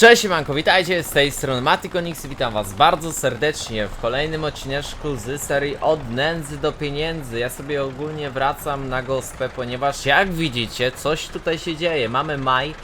Cześć Manko, witajcie z tej strony Matykonix witam was bardzo serdecznie w kolejnym odcineczku z serii Od nędzy do pieniędzy. Ja sobie ogólnie wracam na gospę, ponieważ jak widzicie coś tutaj się dzieje. Mamy maj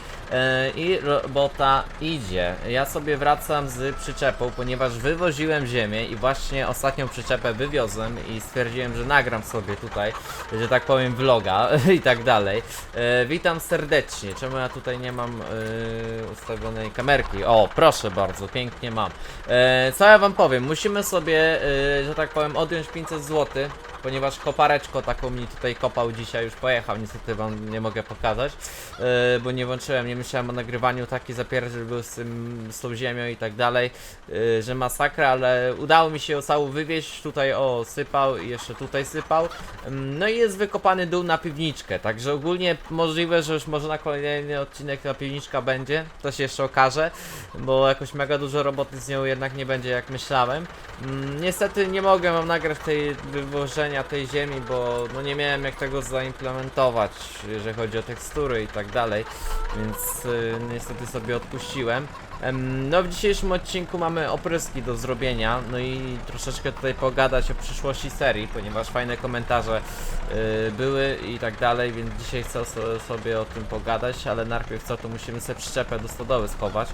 i robota idzie. Ja sobie wracam z przyczepą, ponieważ wywoziłem ziemię i właśnie ostatnią przyczepę wywiozłem i stwierdziłem, że nagram sobie tutaj, że tak powiem vloga i tak dalej. E, witam serdecznie. Czemu ja tutaj nie mam e, ustawionej kamerki? O, proszę bardzo, pięknie mam. E, co ja wam powiem? Musimy sobie, e, że tak powiem, odjąć 500 zł, ponieważ kopareczko taką mi tutaj kopał dzisiaj, już pojechał, niestety wam nie mogę pokazać, e, bo nie włączyłem, nie myślałem o nagrywaniu, taki zapierdziel był z, tym, z tą ziemią i tak dalej, e, że masakra, ale udało mi się całą wywieźć, tutaj o, sypał i jeszcze tutaj sypał, Mm, no i jest wykopany dół na piwniczkę, także ogólnie możliwe, że już może na kolejny odcinek ta piwniczka będzie, to się jeszcze okaże, bo jakoś mega dużo roboty z nią jednak nie będzie jak myślałem. Mm, niestety nie mogę wam nagrać tej wywożenia tej ziemi, bo no nie miałem jak tego zaimplementować, jeżeli chodzi o tekstury i tak dalej, więc y, niestety sobie odpuściłem. Em, No w dzisiejszym odcinku mamy opryski do zrobienia, no i troszeczkę tutaj pogadać o przyszłości serii, ponieważ fajne komentarze y, były i tak dalej, więc dzisiaj chcę so, sobie o tym pogadać, ale najpierw co, to musimy sobie przyczepę do stodoły schować,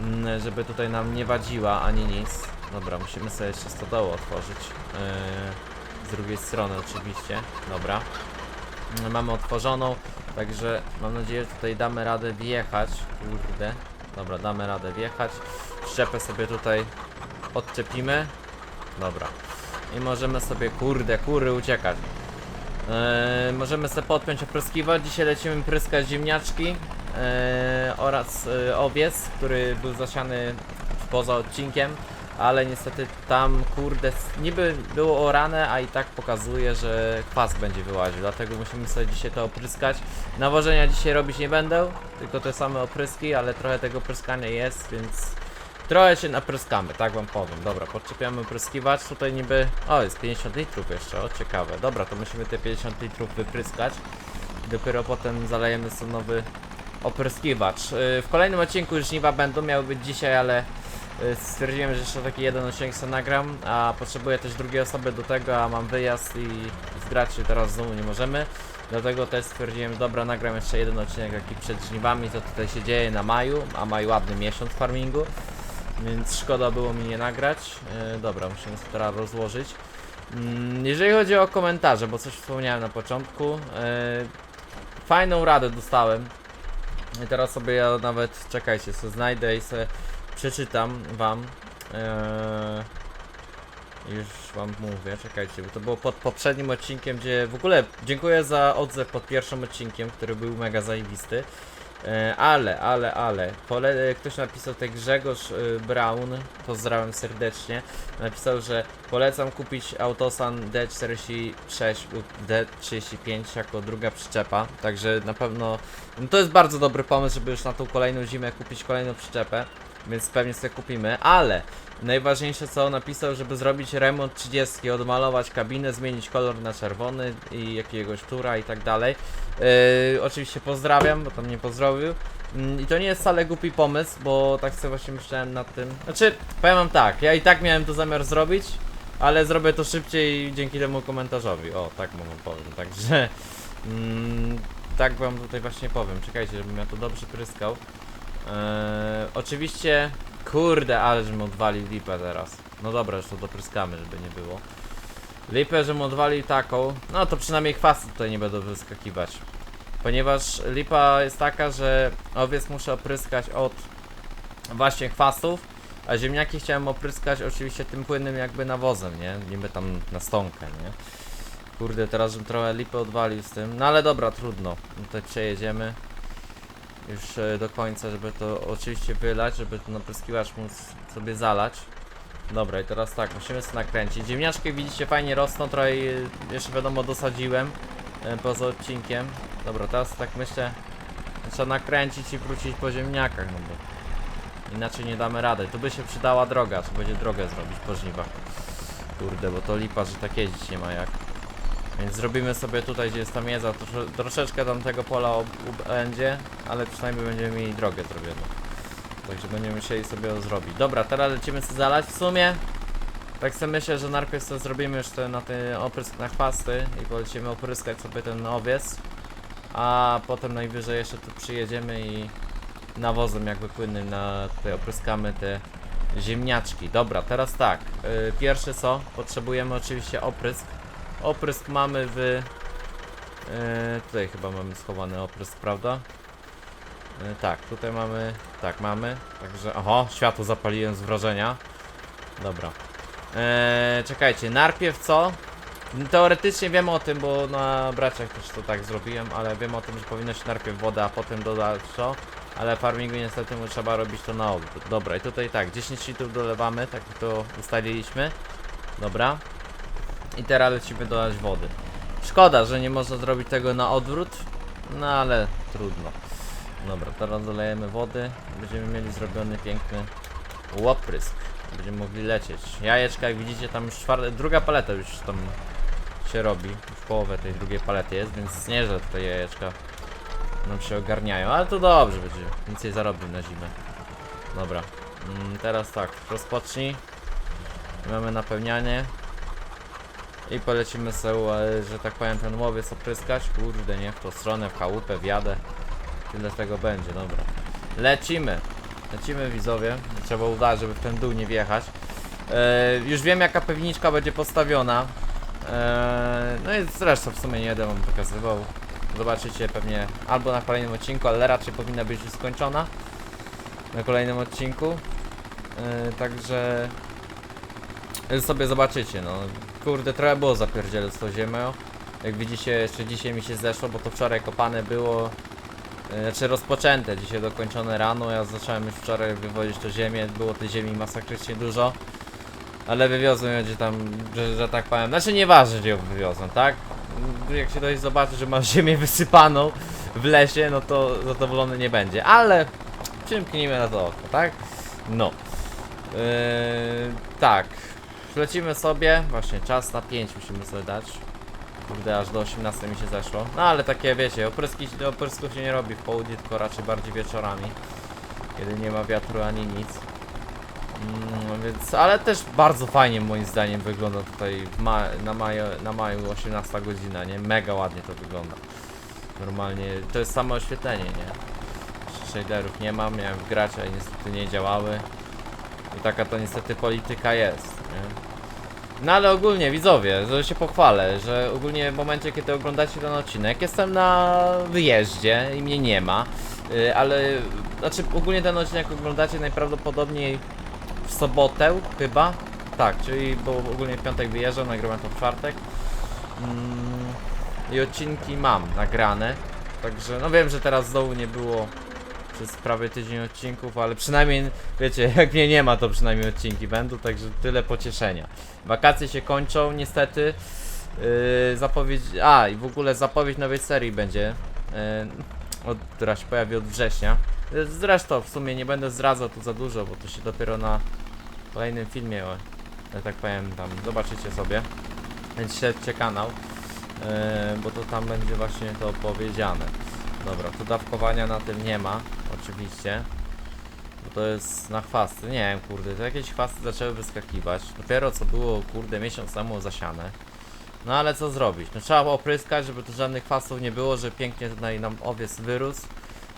mm, żeby tutaj nam nie wadziła ani nic. Dobra, musimy sobie jeszcze stodołę otworzyć, y, z drugiej strony oczywiście, dobra. Mamy otworzoną, także mam nadzieję, że tutaj damy radę wjechać, kurde. Dobra, damy radę wjechać. Szczepę sobie tutaj odczepimy. Dobra. I możemy sobie, kurde, kury uciekać. Eee, możemy sobie podpiąć opryskiwać. Dzisiaj lecimy pryskać ziemniaczki eee, oraz e, owiec, który był zasiany poza odcinkiem. Ale niestety tam, kurde, niby było orane, a i tak pokazuje, że kwas będzie wyłaził. Dlatego musimy sobie dzisiaj to opryskać. Nawożenia dzisiaj robić nie będę, tylko te same opryski, ale trochę tego pryskania jest, więc trochę się napryskamy, tak wam powiem. Dobra, podczepiamy opryskiwacz, tutaj niby... O, jest 50 litrów jeszcze, o ciekawe. Dobra, to musimy te 50 litrów wypryskać. Dopiero potem zalejemy sobie nowy opryskiwacz. Yy, W kolejnym odcinku żniwa będą, miały być dzisiaj, ale stwierdziłem, że jeszcze taki jeden odcinek sobie nagram, a potrzebuję też drugiej osoby do tego, a mam wyjazd i zgrać się teraz znowu nie możemy. Dlatego też stwierdziłem, dobra, nagram jeszcze jeden odcinek taki przed żniwami, co tutaj się dzieje na maju, a maj ładny miesiąc farmingu, więc szkoda było mi nie nagrać. Yy, dobra, musimy sobie teraz rozłożyć. Mm, jeżeli chodzi o komentarze, bo coś wspomniałem na początku, yy, fajną radę dostałem. I teraz sobie ja nawet, czekajcie, sobie znajdę i sobie przeczytam wam. Yy, już wam mówię, czekajcie, bo to było pod poprzednim odcinkiem, gdzie w ogóle dziękuję za odzew pod pierwszym odcinkiem, który był mega zajebisty. E, ale, ale, ale, pole, ktoś napisał tak Grzegorz y, Brown, pozdrawiam serdecznie, napisał, że polecam kupić Autosan D46 lub D35 jako druga przyczepa, także na pewno no to jest bardzo dobry pomysł, żeby już na tą kolejną zimę kupić kolejną przyczepę, więc pewnie sobie kupimy, ale najważniejsze co napisał, żeby zrobić remont 30, odmalować kabinę, zmienić kolor na czerwony i jakiegoś tura i tak dalej. Yy, oczywiście pozdrawiam, bo tam nie pozdrowił. Mm, I to nie jest wcale głupi pomysł, bo tak sobie właśnie myślałem nad tym. Znaczy, powiem wam tak, ja i tak miałem to zamiar zrobić, ale zrobię to szybciej dzięki temu komentarzowi. O, tak wam powiem, także... Mm, tak wam tutaj właśnie powiem. Czekajcie, żebym ja to dobrze pryskał. Eee, oczywiście, kurde, ale żebym odwalił lipę teraz. No dobra, już to dopryskamy, żeby nie było. Lipę, żebym odwalił taką, no to przynajmniej chwasty tutaj nie będą wyskakiwać. Ponieważ lipa jest taka, że owiec muszę opryskać od właśnie chwastów, a ziemniaki chciałem opryskać oczywiście tym płynnym jakby nawozem, nie? Niby tam na stonkę, nie? Kurde, teraz żebym trochę lipę odwalił z tym, no ale dobra, trudno. No Tutaj przejedziemy już e, do końca, żeby to oczywiście wylać, żeby ten opryskiwacz móc sobie zalać. Dobra, i teraz tak, musimy sobie nakręcić. Ziemniaczki widzicie fajnie rosną, trochę je jeszcze wiadomo dosadziłem e, poza odcinkiem. Dobra, teraz tak myślę, trzeba nakręcić i wrócić po ziemniakach, no bo inaczej nie damy rady. Tu by się przydała droga, trzeba będzie drogę zrobić po żniwach. Kurde, bo to lipa, że tak jeździć nie ma jak. Więc zrobimy sobie tutaj, gdzie jest ta miedza, trosze, troszeczkę tam tego pola będzie, ale przynajmniej będziemy mieli drogę zrobioną. Także będziemy musieli sobie to zrobić. Dobra, teraz lecimy sobie zalać. W sumie, tak sobie myślę, że najpierw sobie zrobimy już ten, na ten oprysk na chwasty i polecimy opryskać sobie ten owiec. A potem najwyżej jeszcze tu przyjedziemy i nawozem jakby płynnym na tutaj opryskamy te ziemniaczki. Dobra, teraz tak. Yy, pierwsze co? Potrzebujemy oczywiście oprysk. Oprysk mamy w... Yy, tutaj chyba mamy schowany oprysk, prawda? Yy, tak, tutaj mamy... Tak, mamy. Także... Oho, światło zapaliłem z wrażenia. Dobra. Eee, czekajcie, najpierw co? Teoretycznie wiem o tym, bo na braciach też to tak zrobiłem, ale wiem o tym, że powinno się najpierw woda, a potem dodać to. Ale farmingu niestety trzeba robić to na odwrót. Dobra, i tutaj tak, 10 litrów dolewamy, tak to ustaliliśmy. Dobra. I teraz lecimy dodać wody. Szkoda, że nie można zrobić tego na odwrót, no ale trudno. Dobra, teraz dolejemy wody. Będziemy mieli zrobiony piękny łoprysk. Będziemy mogli lecieć. Jajeczka, jak widzicie, tam już czwarta, druga paleta już tam się robi. Już połowę tej drugiej palety jest, więc nie, że te jajeczka nam się ogarniają, ale to dobrze będzie. Więcej zarobił na zimę. Dobra. Mm, teraz tak, rozpocznij. Mamy napełnianie. I polecimy sobie, że tak powiem, ten łowiec opryskać. Kurde, nie w tą stronę, w chałupę, wjadę. Tyle tego będzie, dobra. Lecimy. Lecimy widzowie. Trzeba uważać, żeby w ten dół nie wjechać. E, już wiem jaka pewniczka będzie postawiona. E, no i zresztą w sumie nie będę wam pokazywał. Zobaczycie pewnie albo na kolejnym odcinku, ale raczej powinna być już skończona. Na kolejnym odcinku. E, także sobie zobaczycie, no. Kurde, trochę było zapierdziele z tą ziemią. Jak widzicie, jeszcze dzisiaj mi się zeszło, bo to wczoraj kopane było. e, Znaczy rozpoczęte, dzisiaj dokończone rano. Ja zacząłem już wczoraj wywozić to ziemię. Było tej ziemi masakrycznie dużo. Ale wywiozłem gdzie tam, że, że tak powiem. Znaczy nieważne, gdzie ją wywiozłem, tak? Jak się ktoś zobaczy, że ma ziemię wysypaną w lesie, no to zadowolony nie będzie. Ale przymknijmy na to oko, tak? No. Yy, tak. Lecimy sobie. Właśnie czas na 5 musimy sobie dać. Kurde, aż do 18 mi się zeszło. No ale takie wiecie, opryski, oprysków się nie robi w południe, tylko raczej bardziej wieczorami. Kiedy nie ma wiatru ani nic. Mm, więc, ale też bardzo fajnie moim zdaniem wygląda tutaj ma na, maju, na maju 18 godzina, nie? Mega ładnie to wygląda. Normalnie, to jest samo oświetlenie, nie? Shaderów nie mam, miałem grać, ale niestety nie działały. I taka to niestety polityka jest? No ale ogólnie widzowie, że się pochwalę, że ogólnie w momencie kiedy oglądacie ten odcinek jestem na wyjeździe i mnie nie ma, yy, ale znaczy ogólnie ten odcinek oglądacie najprawdopodobniej w sobotę chyba, tak, czyli bo ogólnie w piątek wyjeżdżam, nagrywam to w czwartek. Mm, i odcinki mam nagrane, także no wiem, że teraz znowu nie było przez prawie tydzień odcinków, ale przynajmniej, wiecie, jak mnie nie ma, to przynajmniej odcinki będą, także tyle pocieszenia. Wakacje się kończą, niestety. Yy, zapowiedź. A, i w ogóle zapowiedź nowej serii będzie. Yy, od, która się pojawi od września. Yy, Zresztą w sumie nie będę zdradzał tu za dużo, bo to się dopiero na kolejnym filmie, o, ja tak powiem, tam zobaczycie sobie. Więc śledźcie kanał, yy, bo to tam będzie właśnie to powiedziane. Dobra, tu dawkowania na tym nie ma, oczywiście. Bo to jest na chwasty, nie wiem, kurde, to jakieś chwasty zaczęły wyskakiwać. Dopiero co było, kurde, miesiąc temu zasiane. No ale co zrobić? No trzeba opryskać, żeby tu żadnych chwastów nie było, żeby pięknie tutaj nam owiec wyrósł.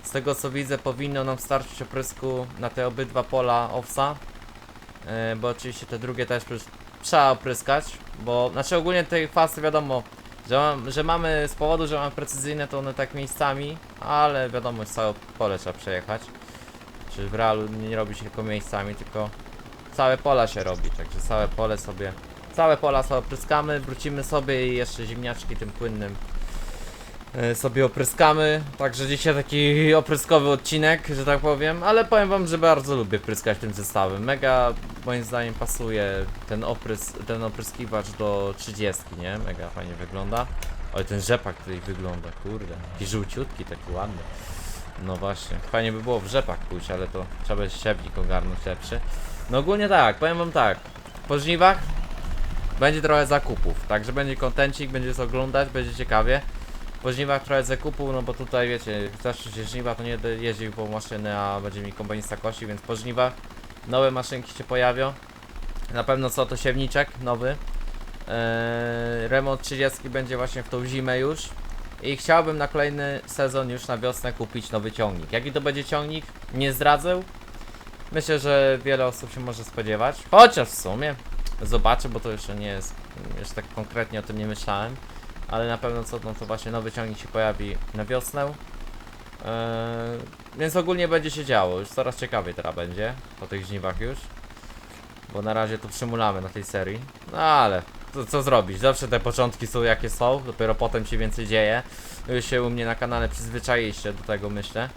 Z tego co widzę, powinno nam starczyć oprysku na te obydwa pola owsa. Yy, bo oczywiście te drugie też trzeba opryskać, bo, znaczy ogólnie te chwasty wiadomo, że, mam, że mamy z powodu, że mamy precyzyjne to one tak miejscami, ale wiadomo, całe pole trzeba przejechać. Czy w realu nie robi się tylko miejscami, tylko całe pola się robi, także całe pole sobie, całe pola sobie opryskamy, wrócimy sobie i jeszcze ziemniaczki tym płynnym sobie opryskamy. Także dzisiaj taki opryskowy odcinek, że tak powiem, ale powiem wam, że bardzo lubię pryskać tym zestawem. Mega moim zdaniem pasuje ten oprys, ten opryskiwacz do 30, nie? Mega fajnie wygląda. Oj, ten rzepak tutaj wygląda, kurde. Taki żółciutki, taki ładny. No właśnie, fajnie by było w rzepak pójść, ale to trzeba by ściepnik ogarnąć lepszy. No ogólnie tak, powiem wam tak. Po żniwach będzie trochę zakupów, także będzie kontencik, będzie oglądać, będzie ciekawie. Po żniwach trochę zakupu, no bo tutaj wiecie, zawsze się żniwa, to nie jeździł po maszyny, a będzie mi kombajnista kosi, więc po żniwach nowe maszynki się pojawią. Na pewno co to siewniczek nowy. Eee, remont 30 będzie właśnie w tą zimę już. I chciałbym na kolejny sezon już na wiosnę kupić nowy ciągnik. Jaki to będzie ciągnik? Nie zdradzę. Myślę, że wiele osób się może spodziewać. Chociaż w sumie zobaczę, bo to jeszcze nie jest. Jeszcze tak konkretnie o tym nie myślałem. Ale na pewno co, no to właśnie nowy ciągnik się pojawi na wiosnę. Eee, więc ogólnie będzie się działo. Już coraz ciekawiej teraz będzie. Po tych żniwach już. Bo na razie to przymulamy na tej serii. No ale co, co zrobić? Zawsze te początki są jakie są, dopiero potem się więcej dzieje. Już się u mnie na kanale przyzwyczailiście do tego myślę.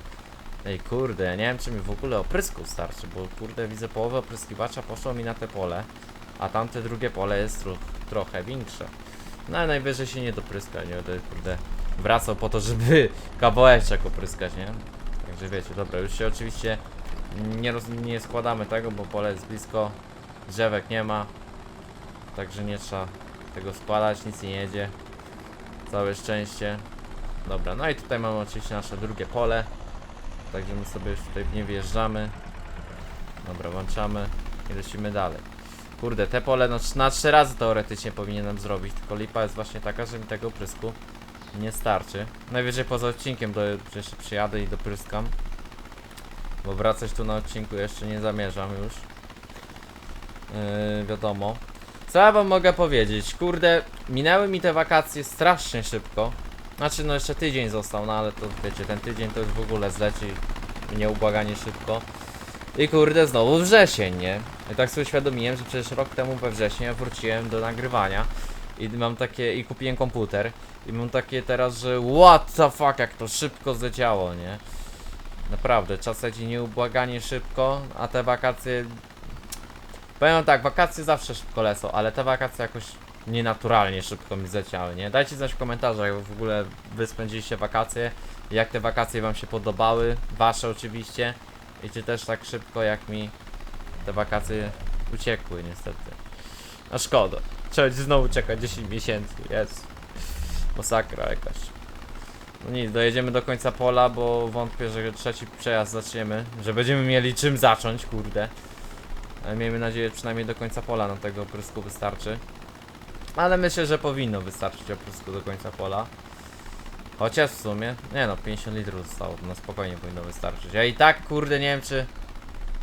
Ej kurde, nie wiem czy mi w ogóle oprysku starczy, bo kurde widzę połowę opryskiwacza poszło mi na te pole, a tamte drugie pole jest tro trochę większe. No ale najwyżej się nie dopryska, nie będę kurde wracał po to, żeby kawałeczek opryskać, nie? Także wiecie, dobra, już się oczywiście nie, roz, nie składamy tego, bo pole jest blisko, drzewek nie ma, także nie trzeba tego składać, nic nie jedzie. Całe szczęście. Dobra, no i tutaj mamy oczywiście nasze drugie pole. Także my sobie już tutaj w nie wjeżdżamy. Dobra, włączamy i lecimy dalej. Kurde, te pole no, na trzy razy teoretycznie powinienem zrobić, tylko lipa jest właśnie taka, że mi tego prysku nie starczy. Najwyżej poza odcinkiem do, jeszcze przyjadę i dopryskam. Bo wracać tu na odcinku jeszcze nie zamierzam już. Yy, wiadomo. Co ja wam mogę powiedzieć? Kurde, minęły mi te wakacje strasznie szybko. Znaczy, no jeszcze tydzień został, no ale to wiecie, ten tydzień to już w ogóle zleci nieubłaganie szybko. I kurde, znowu wrzesień, nie? I tak sobie uświadomiłem, że przecież rok temu we wrześniu ja wróciłem do nagrywania. I mam takie, i kupiłem komputer. I mam takie teraz, że what the fuck, jak to szybko zleciało, nie? Naprawdę, czas leci nieubłaganie szybko, a te wakacje... Powiem tak, wakacje zawsze szybko lecą, ale te wakacje jakoś nienaturalnie szybko mi zleciały, nie? Dajcie znać w komentarzach, jak w ogóle wy spędziliście wakacje, jak te wakacje wam się podobały, wasze oczywiście, i czy też tak szybko jak mi te wakacje uciekły niestety. A szkoda, trzeba znowu czekać 10 miesięcy, jest. Masakra jakaś. No nic, dojedziemy do końca pola, bo wątpię, że trzeci przejazd zaczniemy, że będziemy mieli czym zacząć, kurde. Ale miejmy nadzieję, przynajmniej do końca pola nam tego prysku wystarczy. Ale myślę, że powinno wystarczyć oprysku do końca pola. Chociaż w sumie, nie no, 50 litrów zostało, to na spokojnie powinno wystarczyć. Ja i tak, kurde, nie wiem czy...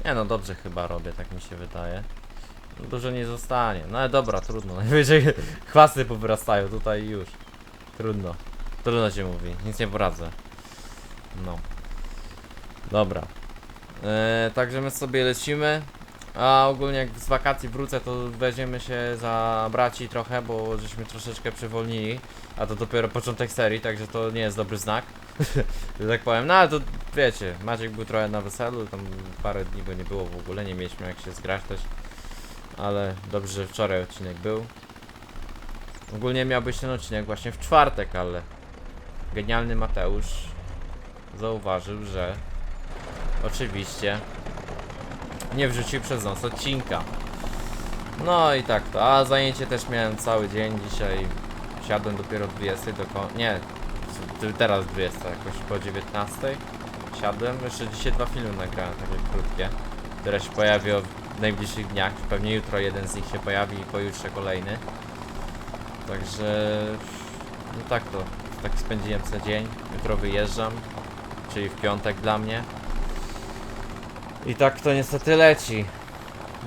Nie no, dobrze chyba robię, tak mi się wydaje. No, Dużo nie zostanie, no ale dobra, trudno. Najwyżej chwasty powyrastają tutaj już. Trudno. Trudno się mówi, nic nie poradzę. No. Dobra. Eee, także my sobie lecimy. A ogólnie jak z wakacji wrócę, to weźmiemy się za braci trochę, bo żeśmy troszeczkę przywolnili. A to dopiero początek serii, także to nie jest dobry znak. że tak powiem. No ale to wiecie, Maciek był trochę na weselu, tam parę dni go nie było w ogóle, nie mieliśmy jak się zgrać też. Ale dobrze, że wczoraj odcinek był. Ogólnie miał być ten odcinek właśnie w czwartek, ale genialny Mateusz zauważył, że oczywiście nie wrzucił przez nos odcinka. No i tak to, a zajęcie też miałem cały dzień dzisiaj. Siadłem dopiero o 20 do końca. Nie, teraz 20, jakoś po 19. Siadłem, jeszcze dzisiaj dwa filmy nagrałem, takie krótkie, które się pojawią w najbliższych dniach. Pewnie jutro jeden z nich się pojawi i pojutrze kolejny. Także, no tak to, tak spędziłem co dzień. Jutro wyjeżdżam, czyli w piątek dla mnie. I tak to niestety leci.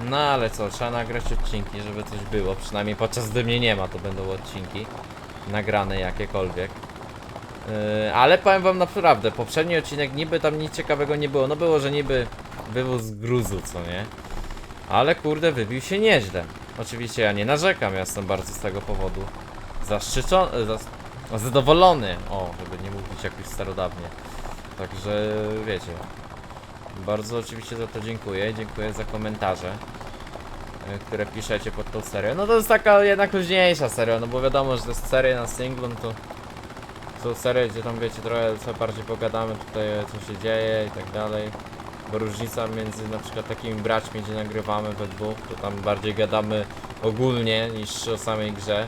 No ale co, trzeba nagrać odcinki, żeby coś było. Przynajmniej podczas gdy mnie nie ma, to będą odcinki nagrane jakiekolwiek. Yy, ale powiem wam naprawdę, poprzedni odcinek niby tam nic ciekawego nie było. No było, że niby wywóz gruzu, co nie? Ale kurde, wybił się nieźle. Oczywiście ja nie narzekam, ja jestem bardzo z tego powodu zaszczycony, zas zadowolony. O, żeby nie mówić jakoś starodawnie. Także wiecie, bardzo oczywiście za to dziękuję. Dziękuję za komentarze, e, które piszecie pod tą serią. No to jest taka jednak luźniejsza seria, no bo wiadomo, że to jest seria na singlu, no to są serie, gdzie tam wiecie, trochę sobie bardziej pogadamy tutaj co się dzieje i tak dalej. Bo różnica między na przykład takimi braćmi, gdzie nagrywamy we dwóch, to tam bardziej gadamy ogólnie niż o samej grze.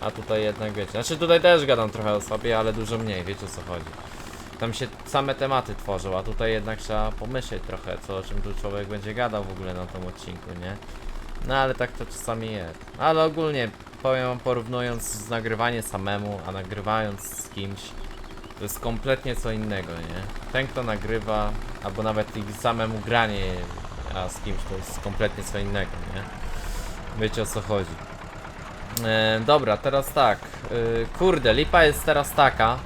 A tutaj jednak wiecie, znaczy tutaj też gadam trochę o sobie, ale dużo mniej, wiecie o co chodzi. Tam się same tematy tworzą, a tutaj jednak trzeba pomyśleć trochę, co o czym tu człowiek będzie gadał w ogóle na tym odcinku, nie? No ale tak to czasami jest. Ale ogólnie powiem porównując z nagrywanie samemu, a nagrywając z kimś, to jest kompletnie co innego, nie? Ten kto nagrywa, albo nawet i samemu granie, a z kimś to jest kompletnie co innego, nie? Wiecie o co chodzi. E, dobra, teraz tak. E, kurde, lipa jest teraz taka,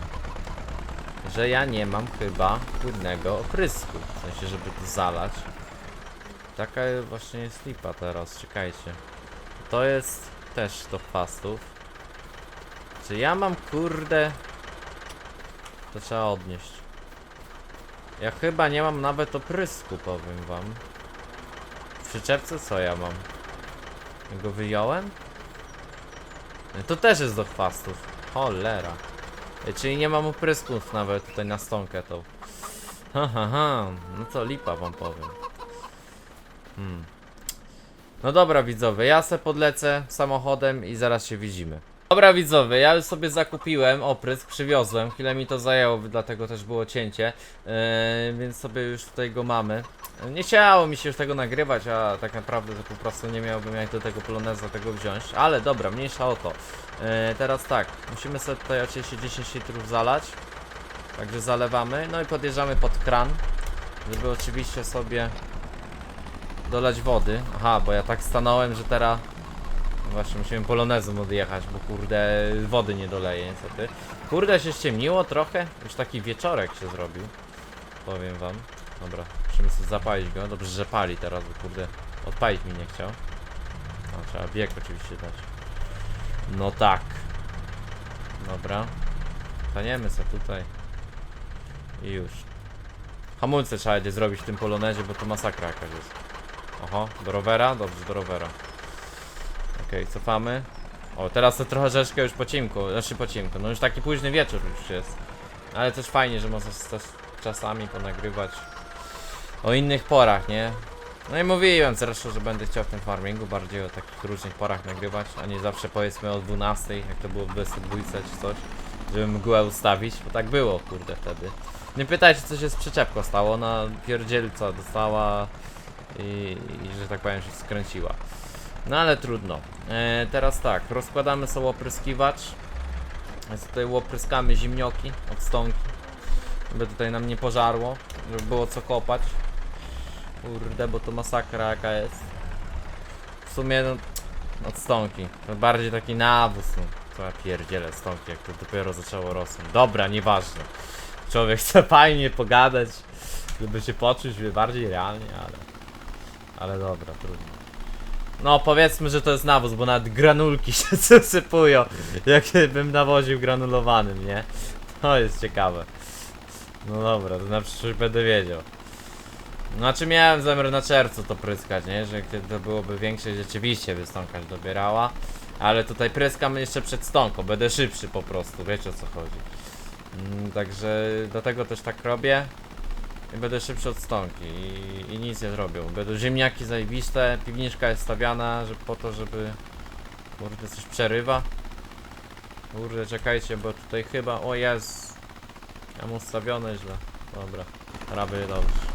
że ja nie mam chyba płynnego oprysku. W sensie, żeby to zalać. Taka właśnie jest lipa teraz, czekajcie. To jest też do fastów. Czy ja mam kurde... To trzeba odnieść. Ja chyba nie mam nawet oprysku, powiem wam. W przyczepce co ja mam? Ja Go wyjąłem? To też jest do chwastów. Cholera. Czyli nie mam oprysków nawet tutaj na stonkę tą. Ha ha ha. No to lipa wam powiem. Hmm. No dobra widzowie, ja se podlecę samochodem i zaraz się widzimy. Dobra widzowie, ja już sobie zakupiłem oprysk, przywiozłem, chwilę mi to zajęło, dlatego też było cięcie, yy, więc sobie już tutaj go mamy. Nie chciało mi się już tego nagrywać, a tak naprawdę to po prostu nie miałbym jak do tego poloneza tego wziąć, ale dobra, mniejsza o to. Yy, teraz tak, musimy sobie tutaj oczywiście 10 litrów zalać, także zalewamy, no i podjeżdżamy pod kran, żeby oczywiście sobie dolać wody. Aha, bo ja tak stanąłem, że teraz Właśnie musimy polonezem odjechać, bo kurde wody nie doleje niestety. Kurde się ściemniło trochę, już taki wieczorek się zrobił. Powiem wam. Dobra, musimy sobie zapalić go. Dobrze, że pali teraz, bo kurde odpalić mi nie chciał. No, trzeba bieg oczywiście dać. No tak. Dobra. Staniemy sobie tutaj. I już. Hamulce trzeba będzie zrobić w tym polonezie, bo to masakra jakaś jest. Oho, do rowera? Dobrze, do rowera. Okej, cofamy. O, teraz to trochę rzeczkę już po ciemku, znaczy po ciemku, no już taki późny wieczór już jest. Ale też fajnie, że można czasami ponagrywać o innych porach, nie? No i mówiłem zresztą, że będę chciał w tym farmingu bardziej o takich różnych porach nagrywać, a nie zawsze powiedzmy o 12, jak to było w 22 czy coś, żeby mgłę ustawić, bo tak było, kurde, wtedy. Nie pytajcie, co się z przyczepką stało, ona pierdzielca dostała i, i że tak powiem się skręciła. No ale trudno. E, teraz tak, rozkładamy sobie opryskiwacz. Więc tutaj opryskamy zimnioki od stonki. Żeby tutaj nam nie pożarło, żeby było co kopać. Kurde, bo to masakra jaka jest. W sumie no, od stonki. To bardziej taki nawóz. No. Co ja pierdzielę stonki, jak to dopiero zaczęło rosnąć. Dobra, nieważne. Człowiek chce fajnie pogadać, żeby się poczuć bardziej realnie, ale... Ale dobra, trudno. No powiedzmy, że to jest nawóz, bo nawet granulki się zasypują, jakbym nawoził granulowanym, nie? To jest ciekawe. No dobra, to na przyszłość będę wiedział. Znaczy miałem zamiar na czerwcu to pryskać, nie? Że kiedy to byłoby większe, rzeczywiście by stąkać dobierała. Ale tutaj pryskam jeszcze przed stąką, będę szybszy po prostu, wiecie o co chodzi. Mm, także dlatego też tak robię. I będę szybszy od stonki i, i nic nie zrobią. Będą ziemniaki zajebiste, piwniczka jest stawiana, żeby po to, żeby... Kurde, coś przerywa. Kurde, czekajcie, bo tutaj chyba... O jest. Ja mam ustawione źle. Dobra, raby dobrze.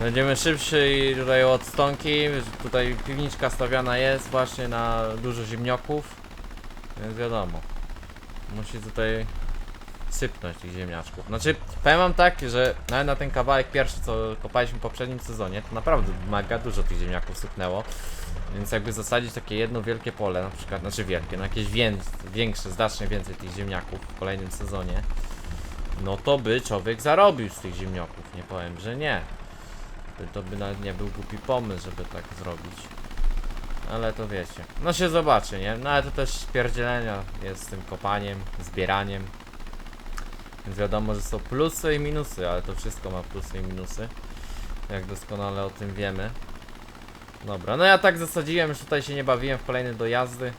Będziemy szybszy i tutaj od stonki. Tutaj piwniczka stawiana jest właśnie na dużo ziemniaków. Więc wiadomo. Musi tutaj sypnąć tych ziemniaczków. Znaczy, powiem wam tak, że nawet na ten kawałek pierwszy, co kopaliśmy w poprzednim sezonie, to naprawdę mega dużo tych ziemniaków sypnęło. Więc jakby zasadzić takie jedno wielkie pole, na przykład, znaczy wielkie, no jakieś wię większe, znacznie więcej tych ziemniaków w kolejnym sezonie, no to by człowiek zarobił z tych ziemniaków, nie powiem, że nie. To- by nawet nie był głupi pomysł, żeby tak zrobić. Ale to wiecie. No się zobaczy, nie? No ale to też spierdzielenia jest z tym kopaniem, zbieraniem. Więc wiadomo, że są plusy i minusy, ale to wszystko ma plusy i minusy. Jak doskonale o tym wiemy. Dobra, no ja tak zasadziłem, już tutaj się nie bawiłem w kolejne dojazdy.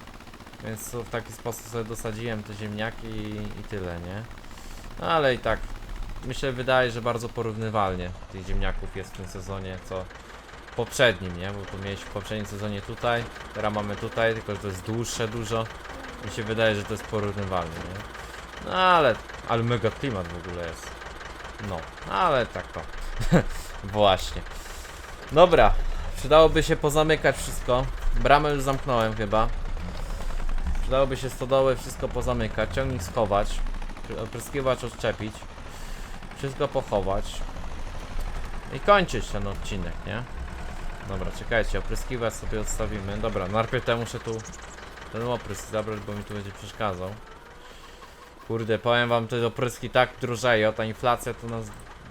Więc w taki sposób sobie dosadziłem te ziemniaki i, i tyle, nie? No ale i tak, myślę, wydaje, że bardzo porównywalnie tych ziemniaków jest w tym sezonie, co poprzednim, nie? Bo to mieliśmy w poprzednim sezonie tutaj, teraz mamy tutaj, tylko że to jest dłuższe dużo. Mi się wydaje, że to jest porównywalne, nie? No ale, ale mega klimat w ogóle jest. No, ale tak to. Właśnie. Dobra, przydałoby się pozamykać wszystko. Bramę już zamknąłem chyba. Przydałoby się stodoły wszystko pozamykać, ciągnik schować, opryskiwacz odczepić, wszystko pochować i kończyć ten odcinek, nie? Dobra, czekajcie, opryskiwacz sobie odstawimy. Dobra, najpierw ja muszę tu ten oprysk zabrać, bo mi tu będzie przeszkadzał. Kurde, powiem wam, te opryski tak drożeją, ta inflacja to nas,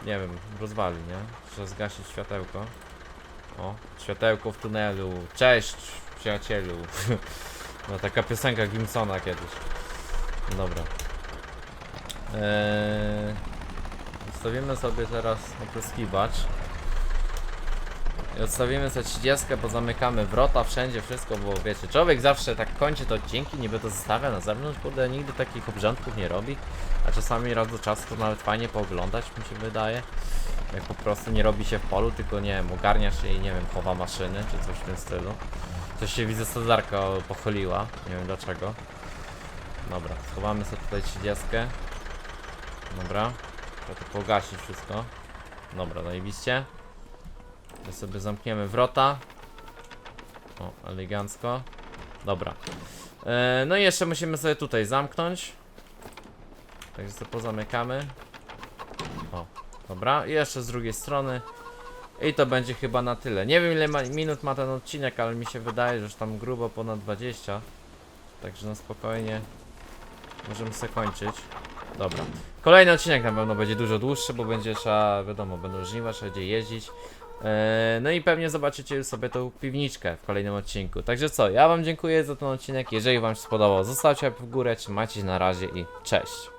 nie wiem, rozwali, nie? Trzeba zgasić światełko. O, światełko w tunelu. Cześć, przyjacielu. No, taka piosenka Gimsona kiedyś. Dobra. Eee, Ustawimy sobie teraz opryskiwacz. I odstawimy sobie 30, pozamykamy wrota, wszędzie, wszystko, bo wiecie, człowiek zawsze tak kończy te odcinki, niby to zostawia na zewnątrz, kurde, nigdy takich obrządków nie robi, a czasami raz do czasu to nawet fajnie pooglądać, mi się wydaje. Jak po prostu nie robi się w polu, tylko nie wiem, ogarnia się i nie wiem, chowa maszyny, czy coś w tym stylu. Coś się widzę, stolarka pochyliła, nie wiem dlaczego. Dobra, schowamy sobie tutaj 30. Dobra, to pogasić wszystko. Dobra, zajebiście. My sobie zamkniemy wrota. O, elegancko. Dobra. E, no i jeszcze musimy sobie tutaj zamknąć. Także sobie pozamykamy. O, dobra. I jeszcze z drugiej strony. I to będzie chyba na tyle. Nie wiem ile ma, minut ma ten odcinek, ale mi się wydaje, że już tam grubo ponad 20. Także na spokojnie możemy sobie kończyć. Dobra. Kolejny odcinek na pewno będzie dużo dłuższy, bo będzie trzeba, wiadomo, będą żniwa, trzeba będzie jeździć. Eee, no i pewnie zobaczycie sobie tą piwniczkę w kolejnym odcinku. Także co, ja wam dziękuję za ten odcinek. Jeżeli wam się spodobał, zostawcie w górę, trzymajcie się na razie i cześć.